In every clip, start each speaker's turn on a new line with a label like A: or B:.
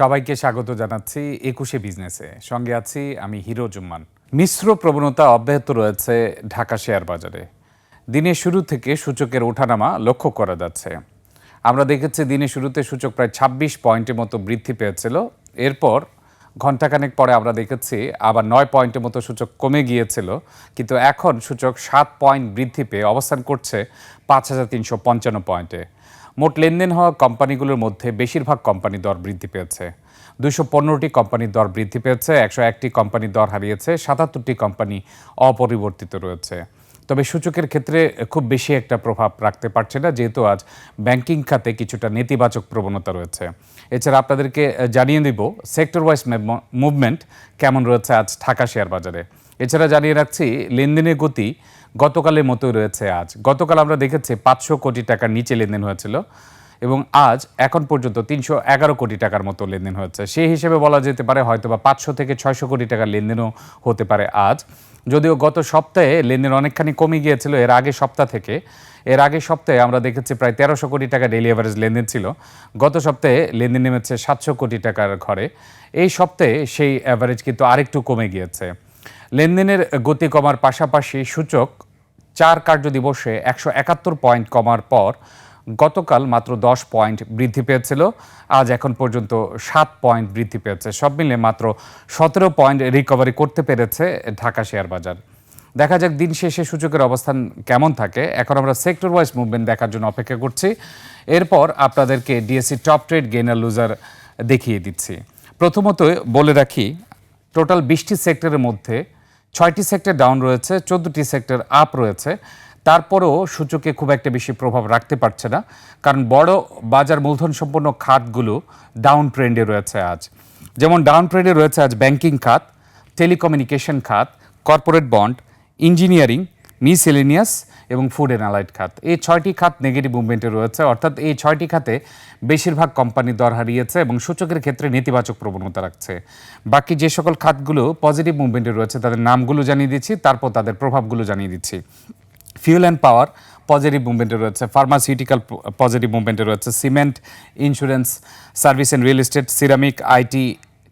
A: সবাইকে স্বাগত জানাচ্ছি একুশে বিজনেসে। সঙ্গে আছি আমি হিরো জুম্মান। মিশ্র প্রবণতা অব্যাহত রয়েছে ঢাকা শেয়ার বাজারে। দিনের শুরু থেকে সূচকের ওঠানামা লক্ষ্য করা যাচ্ছে। আমরা দেখেছি দিনের শুরুতে সূচক প্রায় ছাব্বিশ পয়েন্টের মতো বৃদ্ধি পেয়েছিল। এরপর ঘণ্টাখানেক পরে আমরা দেখেছি আবার নয় পয়েন্টের মতো সূচক কমে গিয়েছিল। কিন্তু এখন সূচক সাত পয়েন্ট বৃদ্ধি পেয়ে অবস্থান করছে পাঁচ হাজার তিনশো পঞ্চান্ন পয়েন্টে। মোট লেনদেন হওয়া কোম্পানিগুলোর মধ্যে বেশিরভাগ কোম্পানি দর বৃদ্ধি পেয়েছে। দুশো পনেরোটি কোম্পানির দর বৃদ্ধি পেয়েছে, একশো একটি কোম্পানির দর হারিয়েছে, সাতাত্তরটি কোম্পানি অপরিবর্তিত রয়েছে। তবে সূচকের ক্ষেত্রে খুব বেশি একটা প্রভাব রাখতে পারছে না, যেহেতু আজ ব্যাংকিং খাতে কিছুটা নেতিবাচক প্রবণতা রয়েছে। এছাড়া আপনাদেরকে জানিয়ে দিব সেক্টর ওয়াইজ মুভমেন্ট কেমন রয়েছে আজ ঢাকা শেয়ার বাজারে এছাড়া জানিয়ে রাখছি, লেনদেনের গতি গতকালের মতোই রয়েছে আজ। গতকাল আমরা দেখেছি পাঁচশো কোটি টাকার নিচে লেনদেন হয়েছিল এবং আজ, এখন পর্যন্ত তিনশো এগারো কোটি টাকার মতো লেনদেন হচ্ছে সেই হিসেবে বলা যেতে পারে হয়তো বা পাঁচশো থেকে ছয়শো কোটি টাকার লেনদেনও হতে পারে আজ। যদিও গত সপ্তাহে লেনদেন অনেকখানি কমে গিয়েছিল, এর আগে সপ্তাহ থেকে। এর আগে সপ্তাহে আমরা দেখেছি প্রায় তেরোশো কোটি টাকা ডেলি অ্যাভারেজ লেনদেন ছিল। গত সপ্তাহে লেনদেন নেমেছে সাতশো কোটি টাকার ঘরে। এই সপ্তাহে সেই অ্যাভারেজ কিন্তু আরেকটু কমে গিয়েছে। লেনদেনের গতি কমার পাশাপাশি সূচক চার কার্য দিবসে একশো একাত্তর পয়েন্ট কমার পর গতকাল মাত্র দশ পয়েন্ট বৃদ্ধি পেয়েছিল। আজ এখন পর্যন্ত সাত পয়েন্ট বৃদ্ধি পেয়েছে। সব মিলে মাত্র সতেরো পয়েন্ট রিকভারি করতে পেরেছে ঢাকা শেয়ার বাজার। দেখা যাক দিন শেষে সূচকের অবস্থান কেমন থাকে। এখন আমরা সেক্টর ওয়াইজ মুভমেন্ট দেখার জন্য অপেক্ষা করছি। এরপর আপনাদেরকে DSC top trade gainer loser দেখিয়ে দিচ্ছি। প্রথমত বলে রাখি টোটাল বিশটি সেক্টরের মধ্যে ছয়টি সেক্টর ডাউন রয়েছে, চোদ্দটি সেক্টর আপ রয়েছে। তারপরেও সূচকে খুব একটা বেশি প্রভাব রাখতে পারছে না, কারণ বড় বাজার মূলধন সম্পন্ন খাতগুলো ডাউন ট্রেন্ডে রয়েছে আজ। যেমন ডাউন ট্রেন্ডে রয়েছে আজ ব্যাংকিং খাত টেলিকমিউনিকেশন খাত কর্পোরেট বন্ড ইঞ্জিনিয়ারিং মিসেলেনিয়াস এবং ফুড অ্যান্ড অ্যালাইড খাত। এই ছয়টি খাত নেগেটিভ মুভমেন্টে রয়েছে, অর্থাৎ এই ছয়টি খাতে বেশিরভাগ কোম্পানি দর হারিয়েছে এবং সূচকের ক্ষেত্রে নেতিবাচক প্রবণতা রাখছে। বাকি যে সকল খাতগুলো পজিটিভ মুভমেন্টে রয়েছে, তাদের নামগুলো জানিয়ে দিচ্ছি, তারপর তাদের প্রভাবগুলো জানিয়ে দিচ্ছি। ফিউল অ্যান্ড পাওয়ার পজিটিভ মুভমেন্টে রয়েছে ফার্মাসিউটিক্যাল পজিটিভ মুভমেন্টে রয়েছে cement insurance service and real estate ceramic IT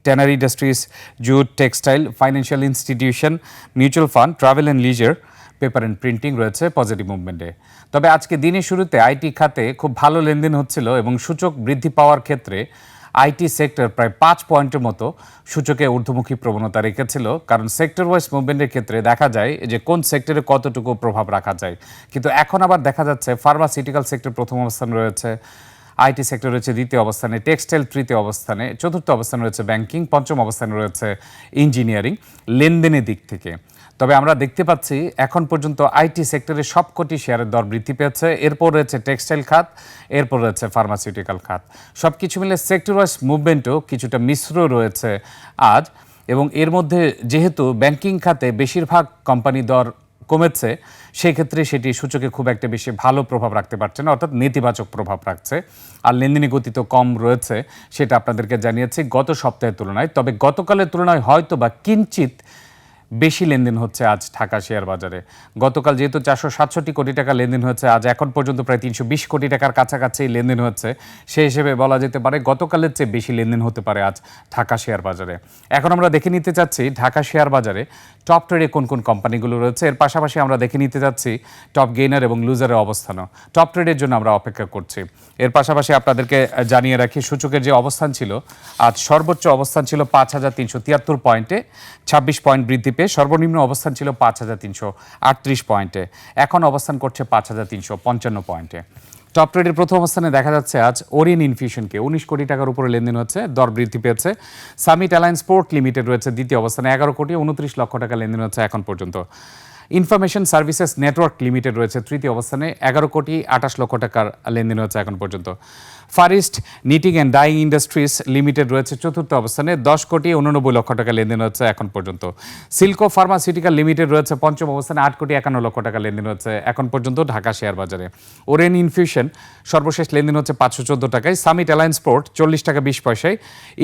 A: tannery industries jute textile financial institution mutual fund travel and leisure paper and printing রয়েছে পজিটিভ মুভমেন্টে। তবে আজকে দিনের শুরুতে আইটি খাতে খুব ভালো লেনদেন হচ্ছিল এবং সূচক বৃদ্ধি পাওয়ার ক্ষেত্রে আইটি সেক্টর প্রায় পাঁচ পয়েন্টের মতো সূচকে ঊর্ধ্বমুখী প্রবণতা রেখেছিল। কারণ সেক্টর ওয়াইজ মুভমেন্টের ক্ষেত্রে দেখা যায় যে কোন সেক্টরে কতটুকু প্রভাব রাখা যায়। কিন্তু এখন আবার দেখা যাচ্ছে ফার্মাসিউটিক্যাল সেক্টর প্রথম অবস্থান রয়েছে, আইটি সেক্টর রয়েছে দ্বিতীয় অবস্থানে, টেক্সটাইল তৃতীয় অবস্থানে, চতুর্থ অবস্থানে রয়েছে ব্যাংকিং, পঞ্চম অবস্থানে রয়েছে ইঞ্জিনিয়ারিং লেনদেনের দিক থেকে। তবে আমরা দেখতে পাচ্ছি এখন পর্যন্ত আইটি সেক্টরে সবকটি শেয়ারের দর বৃদ্ধি পেয়েছে। এরপর রয়েছে টেক্সটাইল খাত, এরপর রয়েছে ফার্মাসিউটিক্যাল খাত। সব কিছু মিলে সেক্টর ওয়াইজ মুভমেন্টও কিছুটা মিশ্র রয়েছে আজ এবং এর মধ্যে যেহেতু ব্যাংকিং খাতে বেশিরভাগ কোম্পানি দর কমেছে, সেক্ষেত্রে সেটি সূচকে খুব একটা বেশি ভালো প্রভাব রাখতে পারছে না, অর্থাৎ নেতিবাচক প্রভাব রাখছে। আর লেনদেনের গতি তো কম রয়েছে, সেটা আপনাদেরকে জানিয়েছি গত সপ্তাহের তুলনায়। তবে গতকালের তুলনায় হয়তো বা কিঞ্চিত বেশি লেনদেন হচ্ছে আজ ঢাকা শেয়ার বাজারে। গতকাল যেহেতু চারশো সাতষট্টি কোটি টাকা লেনদেন হচ্ছে, আজ এখন পর্যন্ত প্রায় তিনশো বিশ কোটি টাকার কাছাকাছি লেনদেন হচ্ছে। সেই হিসেবে বলা যেতে পারে গতকালের চেয়ে বেশি লেনদেন হতে পারে আজ ঢাকা শেয়ার বাজারে। এখন আমরা দেখে নিতে চাচ্ছি ঢাকা শেয়ার বাজারে টপ ট্রেডে কোন কোন কোম্পানিগুলো রয়েছে। এর পাশাপাশি আমরা দেখে নিতে চাচ্ছি টপ গেইনার এবং লুজারের অবস্থানও। টপ ট্রেডের জন্য আমরা অপেক্ষা করছি। এর পাশাপাশি আপনাদেরকে জানিয়ে রাখি, সূচকের যে অবস্থান ছিল, আজ সর্বোচ্চ অবস্থান ছিল পাঁচ হাজার তিনশো তিয়াত্তর পয়েন্টে। ছাব্বিশ পয়েন্ট বৃদ্ধি পেয়ে সর্বনিম্ন অবস্থান ছিল পাঁচ হাজার তিনশো আটত্রিশ পয়েন্টে। এখন অবস্থান করছে পাঁচ হাজার তিনশো পঞ্চান্ন পয়েন্টে। টপ ট্রেডের প্রথম অবস্থানে দেখা যাচ্ছে আজ ওরিয়েন ইনফিউশনকে। উনিশ কোটি টাকার উপরে লেনদেন হচ্ছে, দর বৃদ্ধি পেয়েছে। সামিট অ্যালায়েন্স পোর্ট লিমিটেড রয়েছে, দ্বিতীয় অবস্থানে এগারো কোটি উনত্রিশ লক্ষ টাকা লেনদেন হচ্ছে এখন পর্যন্ত। ইনফরমেশন সার্ভিসেস নেটওয়ার্ক লিমিটেড রয়েছে। তৃতীয় অবস্থানে এগারো কোটি আঠাশ লক্ষ টাকার লেনদেন হচ্ছে এখন পর্যন্ত। Far east knitting and dyeing industries limited রয়েছে। চতুর্থ অবস্থানে দশ কোটি উননব্বই লক্ষ টাকা লেনদেন হচ্ছে এখন পর্যন্ত। সিল্কো ফার্মাসিউটিক্যাল লিমিটেড রয়েছে। পঞ্চম অবস্থানে আট কোটি একান্ন লক্ষ টাকা লেনদেন হচ্ছে এখন পর্যন্ত ঢাকা শেয়ার বাজারে। ওরেন ইনফিউশন সর্বশেষ লেনদেন হচ্ছে পাঁচশো চোদ্দ টাকায়। সামিট অ্যালায়েন্স পোর্ট চল্লিশ টাকা বিশ পয়সায়।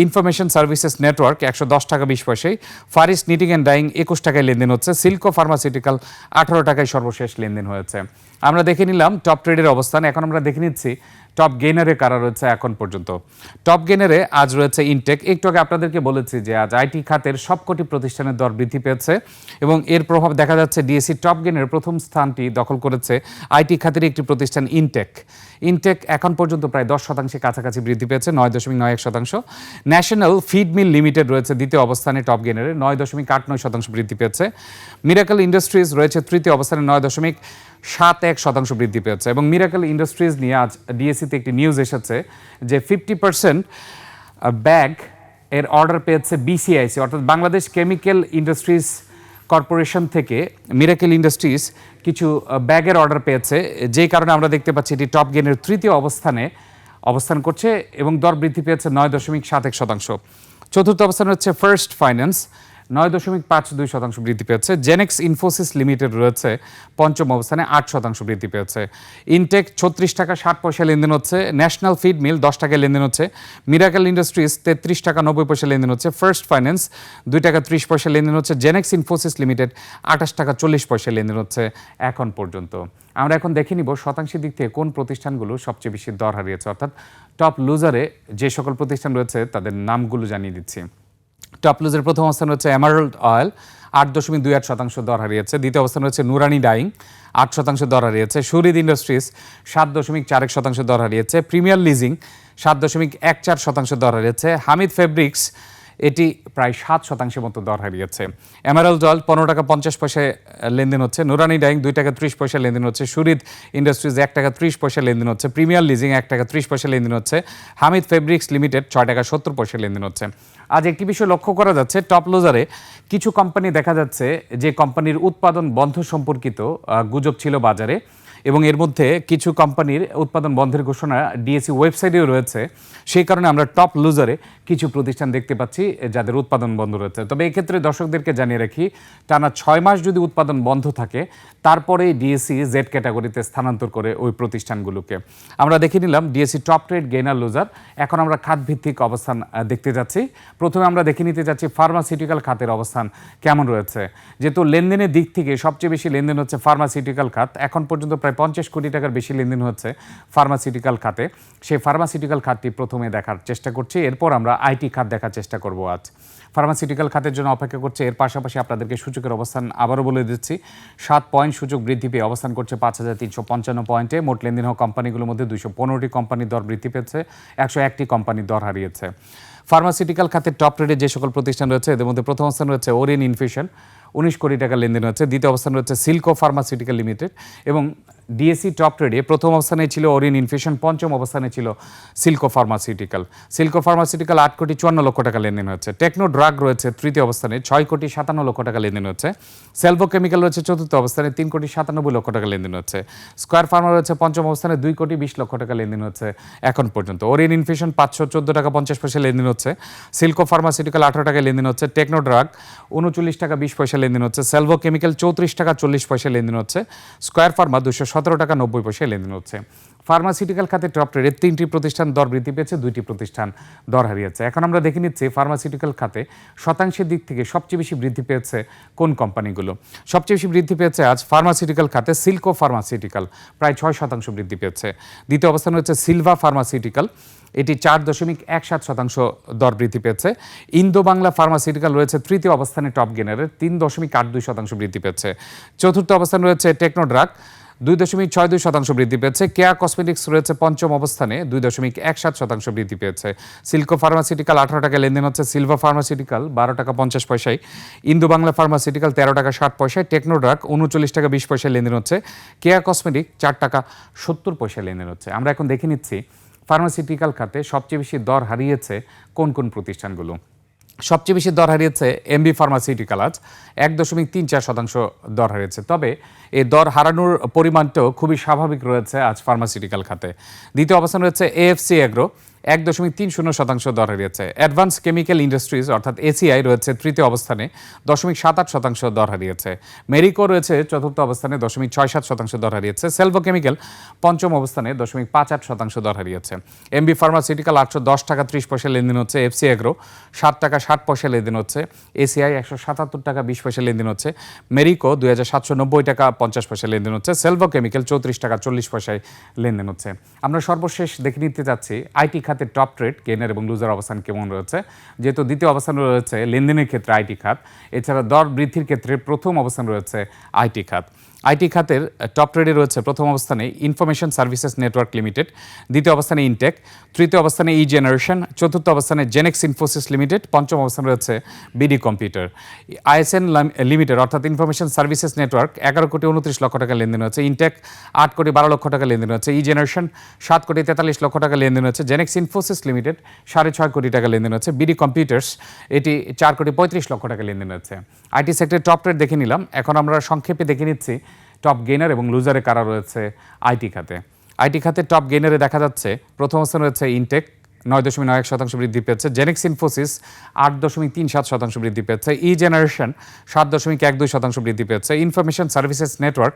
A: ইনফরমেশন সার্ভিসেস নেটওয়ার্ক একশো দশ টাকা বিশ পয়সায়। ফারিস্ট নিটিং অ্যান্ড ডাইং একুশ টাকায় লেনদেন হচ্ছে। সিল্কো ফার্মাসিউটিক্যাল আঠারো টাকায় সর্বশেষ লেনদেন হয়েছে। আমরা দেখে নিলাম টপ ট্রেডের অবস্থান। এখন আমরা দেখে নিচ্ছি টপ গেইনারে কারা রয়েছে এখন পর্যন্ত? টপ গেনারে আজ রয়েছে ইনটেক একটু আগে আপনাদেরকে বলেছি যে আজ আইটি খাতের সবকটি প্রতিষ্ঠানের দর বৃদ্ধি পেয়েছে এবং এর প্রভাব দেখা যাচ্ছে ডিএসসি টপ গেইনের প্রথম স্থানটি দখল করেছে আইটি খাতের একটি প্রতিষ্ঠান ইনটেক ইনটেক এখন পর্যন্ত প্রায় দশ শতাংশের কাছাকাছি বৃদ্ধি পেয়েছে, নয় দশমিক নয় এক শতাংশ। ন্যাশনাল ফিড মিল লিমিটেড রয়েছে দ্বিতীয় অবস্থানে টপ গেনারে নয় দশমিক আট নয় শতাংশ বৃদ্ধি পেয়েছে। মিরাকল ইন্ডাস্ট্রিজ রয়েছে তৃতীয় অবস্থানে, নয় দশমিক সাত এক শতাংশ বৃদ্ধি পেয়েছে এবং মিরাকল ইন্ডাস্ট্রিজ নিয়ে আজ ডিএসসিতে একটি নিউজ এসেছে যে ফিফটি পার্সেন্ট ব্যাগ এর অর্ডার পেয়েছে বিসিআইসি অর্থাৎ বাংলাদেশ কেমিক্যাল ইন্ডাস্ট্রিজ কর্পোরেশন থেকে মিরাকেল ইন্ডাস্ট্রিজ কিছু ব্যাগের অর্ডার পেয়েছে। যেই কারণে আমরা দেখতে পাচ্ছি এটি টপ গেনের তৃতীয় অবস্থানে অবস্থান করছে এবং দর বৃদ্ধি পেয়েছে নয় দশমিক সাত এক শতাংশ। চতুর্থ অবস্থানে হচ্ছে ফার্স্ট ফাইন্যান্স নয় দশমিক পাঁচ দুই শতাংশ বৃদ্ধি পেয়েছে। জেনেক্স ইনফোসিস লিমিটেড রয়েছে, পঞ্চম অবস্থানে আট শতাংশ বৃদ্ধি পেয়েছে। ইনটেক ছত্রিশ টাকা ষাট পয়সা লেনদেন হচ্ছে ন্যাশনাল ফিড মিল দশ টাকায় লেনদেন হচ্ছে মিরাকেল ইন্ডাস্ট্রিজ তেত্রিশ টাকা নব্বই পয়সা লেনদেন হচ্ছে ফার্স্ট ফাইন্যান্স দুই টাকা ত্রিশ পয়সা লেনদেন হচ্ছে জেনেক্স ইনফোসিস লিমিটেড আঠাশ টাকা চল্লিশ পয়সা লেনদেন হচ্ছে এখন পর্যন্ত। আমরা এখন দেখে নিব শতাংশের দিক থেকে কোন প্রতিষ্ঠানগুলো সবচেয়ে বেশি দর হারিয়েছে। অর্থাৎ টপ লুজারে যে সকল প্রতিষ্ঠান রয়েছে, তাদের নামগুলো জানিয়ে দিচ্ছি। টপ লুজের প্রথম অবস্থান হচ্ছে অ্যামারল্ড অয়েল আট দশমিক দুই আট শতাংশ দর হারিয়েছে। দ্বিতীয় অবস্থান হচ্ছে নুরানি ডাইং আট শতাংশ দর হারিয়েছে। সুরিদ ইন্ডাস্ট্রিজ সাত দশমিক চার এক শতাংশ দর হারিয়েছে। প্রিমিয়ার লিজিং সাত দশমিক এক চার শতাংশ দর হারিয়েছে। হামিদ ফেব্রিক্স এটি প্রায় সাত শতাংশের মতো দর হারিয়েছে। এমারাল জল পনেরো টাকা পঞ্চাশ পয়সায় লেনদেন হচ্ছে। নুরানি ডাইং দুই টাকা ত্রিশ পয়সা লেনদেন হচ্ছে। সুরিদ ইন্ডাস্ট্রিজ এক টাকা ত্রিশ পয়সা লেনদেন হচ্ছে। প্রিমিয়ার লিজিং এক টাকা ত্রিশ পয়সা লেনদেন হচ্ছে। হামিদ ফেব্রিক্স লিমিটেড ছয় টাকা সত্তর পয়সা লেনদেন হচ্ছে। আজ একটি বিষয় লক্ষ্য করা যাচ্ছে, টপ লোজারে কিছু কোম্পানি দেখা যাচ্ছে যে কোম্পানির উৎপাদন বন্ধ সম্পর্কিত গুজব ছিল বাজারে। এবং এর মধ্যে কিছু কোম্পানির উৎপাদন বন্ধের ঘোষণা ডিএসসি ওয়েবসাইটেও রয়েছে। সেই কারণে আমরা টপ লুজারে কিছু প্রতিষ্ঠান দেখতে পাচ্ছি যাদের উৎপাদন বন্ধ রয়েছে। তবে এক্ষেত্রে দর্শকদেরকে জানিয়ে রাখি, টানা ছয় মাস যদি উৎপাদন বন্ধ থাকে তারপরে ডিএসসি জেড ক্যাটাগরিতে স্থানান্তর করে ওই প্রতিষ্ঠানগুলোকে। আমরা দেখে নিলাম DSC top trade gainer loser. এখন আমরা খাতভিত্তিক অবস্থান দেখতে যাচ্ছি। প্রথমে আমরা দেখে নিতে যাচ্ছি ফার্মাসিউটিক্যাল খাতের অবস্থান কেমন রয়েছে। যেহেতু লেনদেনের দিক থেকে সবচেয়ে বেশি লেনদেন হচ্ছে ফার্মাসিউটিক্যাল খাত, এখন পর্যন্ত প্রায় পঞ্চাশ কোটি টাকার বেশি লেনদেন হচ্ছে ফার্মাসিউটিক্যাল খাতে। সেই ফার্মাসিউটিক্যাল খাতটি প্রথমে দেখার চেষ্টা করছি, এরপর আমরা আইটি খাত দেখার চেষ্টা করব আজ। ফার্মাসিউটিক্যাল খাতের জন্য অপেক্ষা করছে, এর পাশাপাশি আপনাদেরকে সূচকের অবস্থান আবারও বলে দিচ্ছি। সাত পয়েন্ট সূচক বৃদ্ধি পেয়ে অবস্থান করছে পাঁচ হাজার তিনশো পঞ্চান্ন পয়েন্টে। মোট লেনদেন হওয়া কোম্পানিগুলোর মধ্যে দুইশো পনেরোটি কোম্পানির দর বৃদ্ধি পেয়েছে, একশো একটি কোম্পানির দর হারিয়েছে। ফার্মাসিউটিক্যাল খাতের টপ রেটে যে সকল প্রতিষ্ঠান রয়েছে, এদের মধ্যে প্রথম অবস্থান রয়েছে ওরিয়ন ইনফিউশন উনিশ কোটি টাকা লেনদেন হচ্ছে। দ্বিতীয় অবস্থান রয়েছে সিলকো ফার্মাসিউটিক্যাল লিমিটেড এবং ডিএসসি টপ ট্রেডে প্রথম অবস্থানে ছিল ওরিয়ন ইনফিউশন পঞ্চম অবস্থানে ছিল সিলকো ফার্মাসিউটিক্যাল সিলকো ফার্মাসিউটিক্যাল আট কোটি চুয়ান্ন লক্ষ টাকা লেনদেন হচ্ছে। টেকনো ড্রাগ রয়েছে তৃতীয় অবস্থানে, ছয় কোটি সাতান্ন লক্ষ টাকা লেনদেন হচ্ছে। সেলভো কেমিক্যাল রয়েছে চতুর্থ অবস্থানে, তিন কোটি সাতানব্বই লক্ষ টাকা লেনদেন হচ্ছে। স্কোয়ার ফার্মা রয়েছে পঞ্চম অবস্থানে, দুই কোটি বিশ লক্ষ টাকা লেনদেন হচ্ছে এখন পর্যন্ত। ওরিয়ন ইনফিউশন পাঁচশো চোদ্দ টাকা পঞ্চাশ পয়সা লেনদেন হচ্ছে। সিলকো ফার্মাসিউটিক্যাল আঠারো টাকা লেনদেন হচ্ছে। টেকনো ড্রাগ উনচল্লিশ টাকা বিশ পয়সা লেনদেন হচ্ছে। সেলভো কেমিক্যাল চৌত্রিশ টাকা চল্লিশ পয়সা লেনদেন হচ্ছে। স্কোয়ার ফার্মা দুশো সতেরো টাকা নব্বই পয়সায় লেনদেন হচ্ছে। ফার্মাসিউটিক্যাল খাতে টপ ট্রেডে তিনটি প্রতিষ্ঠান দর বৃদ্ধি পেয়েছে, দুইটি প্রতিষ্ঠান দর হারিয়েছে। এখন আমরা দেখে নিচ্ছি ফার্মাসিউটিক্যাল খাতে শতাংশের দিক থেকে সবচেয়ে বেশি বৃদ্ধি পেয়েছে কোন কোম্পানিগুলো? সবচেয়ে বেশি বৃদ্ধি পেয়েছে আজ ফার্মাসিউটিক্যাল খাতে সিলকো ফার্মাসিউটিক্যাল, প্রায় ছয় শতাংশ বৃদ্ধি পেয়েছে। দ্বিতীয় অবস্থান হচ্ছে সিলভা ফার্মাসিউটিক্যাল, এটি চার দশমিক এক সাত শতাংশ দর বৃদ্ধি পেয়েছে। ইন্দো বাংলা ফার্মাসিউটিক্যাল রয়েছে তৃতীয় অবস্থানে টপ গেনারের তিন দশমিক আট দুই শতাংশ বৃদ্ধি পেয়েছে। চতুর্থ অবস্থান রয়েছে টেকনোড্রাগ দুই দশমিক ছয় দুই শতাংশ বৃদ্ধি পেয়েছে। কেয়া কসমেটিক্স রয়েছে পঞ্চম অবস্থানে, দুই দশমিক এক সাত শতাংশ বৃদ্ধি পেয়েছে। সিল্কো ফার্মাসিউটিক্যাল আঠারো টাকা লেনদেন হচ্ছে সিলভা ফার্মাসিউটিক্যাল বারো টাকা পঞ্চাশ পয়সায়। ইন্দো বাংলা ফার্মাসিউটিক্যাল তেরো টাকা ষাট পয়সায়। টেকনোড্রাগ উনচল্লিশ টাকা বিশ পয়সায় লেনদেন হচ্ছে। কেয়া কসমেটিক চার টাকা সত্তর পয়সায় লেনদেন হচ্ছে। আমরা এখন দেখে নিচ্ছি, ফার্মাসিউটিক্যাল খাতে সবচেয়ে বেশি দর হারিয়েছে কোন কোন প্রতিষ্ঠানগুলো? সবচেয়ে বেশি দর হারিয়েছে এমবি ফার্মাসিউটিক্যাল আজ। এক দশমিক তিন চার শতাংশ দর হারিয়েছে। তবে এই দর হারানোর পরিমাণটাও খুবই স্বাভাবিক রয়েছে আজ ফার্মাসিউটিক্যাল খাতে। দ্বিতীয় অবস্থান রয়েছে এএফসি এগ্রো এক দশমিক তিন শূন্য শতাংশ দর হারিয়েছে। অ্যাডভান্স কেমিক্যাল ইন্ডাস্ট্রিজ অর্থাৎ এসিআই রয়েছে তৃতীয় অবস্থানে, দশমিক সাত আট শতাংশ দর হারিয়েছে। মেরিকো রয়েছে চতুর্থ অবস্থানে, দশমিক ছয় সাত শতাংশ দর হারিয়েছে। সেলভো কেমিক্যাল পঞ্চম অবস্থানে, দশমিক পাঁচ আট শতাংশ দর হারিয়েছে। এমবি ফার্মাসিউটিক্যাল আটশো দশ টাকা ত্রিশ পয়সা লেনদেন হচ্ছে। এফসি এগ্রো সাত টাকা ষাট পয়সা লেনদেন হচ্ছে। এসিআই একশো সাতাত্তর টাকা বিশ পয়সা লেনদেন হচ্ছে। মেরিকো দুই হাজার সাতশো নব্বই টাকা পঞ্চাশ পয়সা লেনদেন হচ্ছে। সেলভো কেমিক্যাল চৌত্রিশ টাকা চল্লিশ পয়সায় লেনদেন হচ্ছে। আমরা সর্বশেষ দেখে নিতে যাচ্ছি আইটি খাতের টপ ট্রেড কেনার এবং লুজার অবস্থান কেমন রয়েছে? যেহেতু দ্বিতীয় অবস্থান রয়েছে লেনদেনের ক্ষেত্রে আইটি খাত, এছাড়া দর বৃদ্ধির ক্ষেত্রে প্রথম অবস্থান রয়েছে আইটি খাত। আইটি খাতের টপ ট্রেডে রয়েছে প্রথম অবস্থানে ইনফরমেশন সার্ভিসেস নেটওয়ার্ক লিমিটেড দ্বিতীয় অবস্থানে ইনটেক তৃতীয় অবস্থানে ই জেনারেশন চতুর্থ অবস্থানে জেনেক্স ইনফোসিস লিমিটেড পঞ্চম অবস্থানে রয়েছে বিডি কম্পিউটার আইএসএন লিমিটেড অর্থাৎ ইনফরমেশন সার্ভিসেস নেটওয়ার্ক এগারো কোটি উনত্রিশ লক্ষ টাকা লেনদেন হচ্ছে ইনটেক আট কোটি বারো লক্ষ টাকা লেনদেন হচ্ছে ই জেনারেশন সাত কোটি তেতাল্লিশ লক্ষ টাকা লেনদেন হচ্ছে জেনেক্স ইনফোসিস লিমিটেড সাড়ে ছয় কোটি টাকা লেনদেন হচ্ছে বিডি কম্পিউটার্স এটি চার কোটি পঁয়ত্রিশ লক্ষ টাকা লেনদেন হচ্ছে আইটি সেক্টরের টপ ট্রেড দেখে নিলাম। এখন আমরা সংক্ষেপে দেখে নিচ্ছি টপ গেইনার এবং লুজারে কারা রয়েছে আইটি খাতে। আইটি খাতে টপ গেইনারে দেখা যাচ্ছে, প্রথম স্থানে রয়েছে ইনটেক নয় দশমিক নয় এক শতাংশ বৃদ্ধি পেয়েছে। জেনেক্স ইনফোসিস আট দশমিক তিন সাত শতাংশ বৃদ্ধি পেয়েছে। ই জেনারেশন সাত দশমিক এক দুই শতাংশ বৃদ্ধি পেয়েছে। ইনফরমেশন সার্ভিসেস নেটওয়ার্ক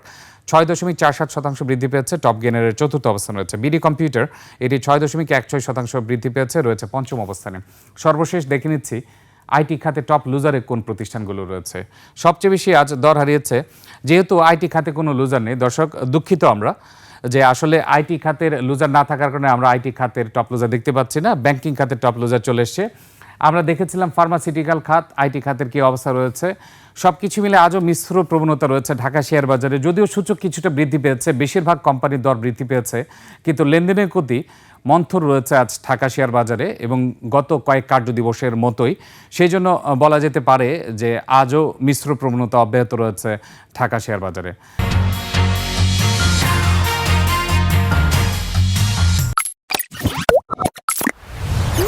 A: ছয় দশমিক চার সাত শতাংশ বৃদ্ধি পেয়েছে। টপ গেনারের চতুর্থ অবস্থান রয়েছে। বিডি কম্পিউটার এটি ছয় দশমিক এক ছয় শতাংশ বৃদ্ধি পেয়েছে, রয়েছে পঞ্চম অবস্থানে। সর্বশেষ দেখে নিচ্ছি আইটি খাতে টপ লুজারে কোন প্রতিষ্ঠানগুলো রয়েছে? সবচেয়ে বেশি আজ দর হারিয়েছে, যেহেতু আইটি খাতে কোনো লুজার নেই। দর্শক, দুঃখিত আমরা যে আসলে আইটি খাতের লুজার না থাকার কারণে আমরা আইটি খাতের টপ লুজার দেখতে পাচ্ছি না, ব্যাংকিং খাতের টপ লুজার চলে এসছে। আমরা দেখেছিলাম ফার্মাসিউটিক্যাল খাত, আইটি খাতের কি অবস্থা রয়েছে? সব কিছু মিলে আজও মিশ্র প্রবণতা রয়েছে ঢাকা শেয়ার বাজারে। যদিও সূচক কিছুটা বৃদ্ধি পেয়েছে, বেশিরভাগ কোম্পানির দর বৃদ্ধি পেয়েছে, কিন্তু লেনদেনের গতি মন্থর রয়েছে আজ ঢাকা শেয়ার বাজারে এবং গত কয়েক কার্য দিবসের মতোই। সেই জন্য বলা যেতে পারে যে আজও মিশ্র প্রবণতা অব্যাহত রয়েছে ঢাকা শেয়ার বাজারে।